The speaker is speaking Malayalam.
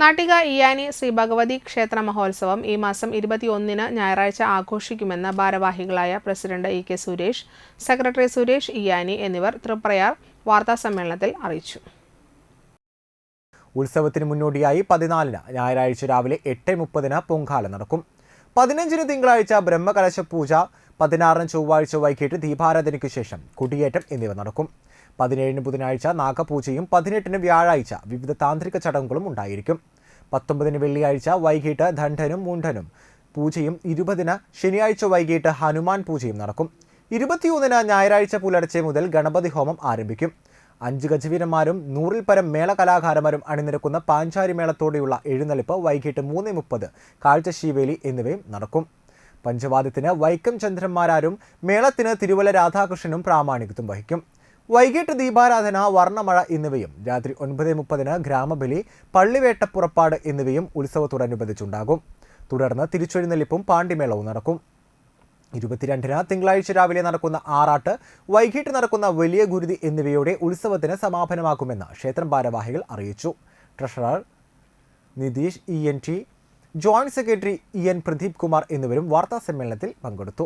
നാട്ടിക ഇയാനി ശ്രീ ഭഗവതി ക്ഷേത്ര മഹോത്സവം ഈ മാസം ഇരുപത്തിയൊന്നിന് ഞായറാഴ്ച ആഘോഷിക്കുമെന്ന് ഭാരവാഹികളായ president E K Suresh secretary Suresh Iyani എന്നിവർ തൃപ്രയാർ വാർത്താസമ്മേളനത്തിൽ അറിയിച്ചു. ഉത്സവത്തിന് മുന്നോടിയായി പതിനാലിന് ഞായറാഴ്ച രാവിലെ എട്ട് മുപ്പതിന് പൊങ്കാല നടക്കും. പതിനഞ്ചിന് തിങ്കളാഴ്ച ബ്രഹ്മകലശ പൂജ പതിനാറിന് ചൊവ്വാഴ്ച വൈകിട്ട് ദീപാരാധനയ്ക്കു ശേഷം കുടിയേറ്റം എന്നിവ നടക്കും. പതിനേഴിന് ബുധനാഴ്ച നാഗപൂജയും പതിനെട്ടിന് വ്യാഴാഴ്ച വിവിധ താന്ത്രിക ചടങ്ങുകളും ഉണ്ടായിരിക്കും. പത്തൊമ്പതിന് വെള്ളിയാഴ്ച വൈകിട്ട് ധണ്ഡനും മുണ്ടനും പൂജയും ഇരുപതിന് ശനിയാഴ്ച വൈകിട്ട് ഹനുമാൻ പൂജയും നടക്കും. ഇരുപത്തിയൊന്നിന് ഞായറാഴ്ച പുലർച്ചെ മുതൽ ഗണപതി ഹോമം ആരംഭിക്കും. അഞ്ച് ഗജവീരന്മാരും നൂറിൽ പരം മേള കലാകാരന്മാരും അണിനിരക്കുന്ന പാഞ്ചാരി മേളത്തോടെയുള്ള എഴുന്നള്ളിപ്പ് വൈകിട്ട് മൂന്ന് മുപ്പത് കാഴ്ചശീവേലി എന്നിവയും നടക്കും. പഞ്ചവാദ്യത്തിന് വൈക്കം ചന്ദ്രന്മാരാരും മേളത്തിന് തിരുവല്ല രാധാകൃഷ്ണനും പ്രാമാണികത്വം വഹിക്കും. വൈകിട്ട് ദീപാരാധന വർണമഴ എന്നിവയും രാത്രി ഒൻപത് മുപ്പതിന് ഗ്രാമബലി പള്ളിവേട്ട പുറപ്പാട് എന്നിവയും ഉത്സവത്തോടനുബന്ധിച്ചുണ്ടാകും. തുടർന്ന് തിരിച്ചെഴുന്നള്ളിപ്പും പാണ്ടിമേളവും നടക്കും. ഇരുപത്തിരണ്ടിന് തിങ്കളാഴ്ച രാവിലെ നടക്കുന്ന ആറാട്ട് വൈകിട്ട് നടക്കുന്ന വലിയ ഗുരുതി എന്നിവയോടെ ഉത്സവത്തിന് സമാപനമാക്കുമെന്ന് ക്ഷേത്രം ഭാരവാഹികൾ അറിയിച്ചു. Treasurer Nitish E N T joint secretary E N Pradeep Kumar എന്നിവരും വാർത്താ സമ്മേളനത്തിൽ പങ്കെടുത്തു